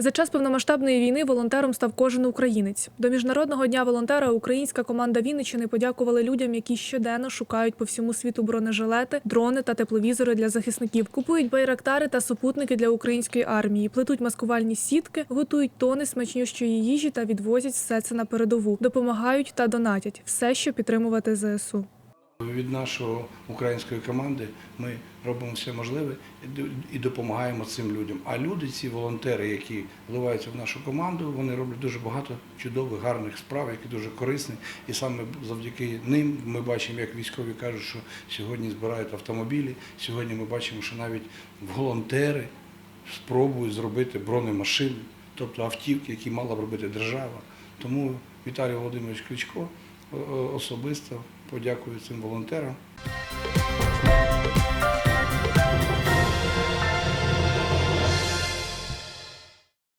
За час повномасштабної війни волонтером став кожен українець. До міжнародного дня волонтера українська команда Вінниччини подякували людям, які щоденно шукають по всьому світу бронежилети, дрони та тепловізори для захисників. Купують байрактари та супутники для української армії, плетуть маскувальні сітки, готують тони смачнющої їжі та відвозять все це на передову. Допомагають та донатять все, щоб підтримувати ЗСУ. Від нашої української команди ми робимо все можливе і допомагаємо цим людям. А люди, ці волонтери, які вливаються в нашу команду, вони роблять дуже багато чудових, гарних справ, які дуже корисні. І саме завдяки ним ми бачимо, як військові кажуть, що сьогодні збирають автомобілі. Сьогодні ми бачимо, що навіть волонтери спробують зробити бронемашини, тобто автівки, які мала б робити держава. Тому Віталій Володимирович Кличко Е, особисто подякую цим волонтерам.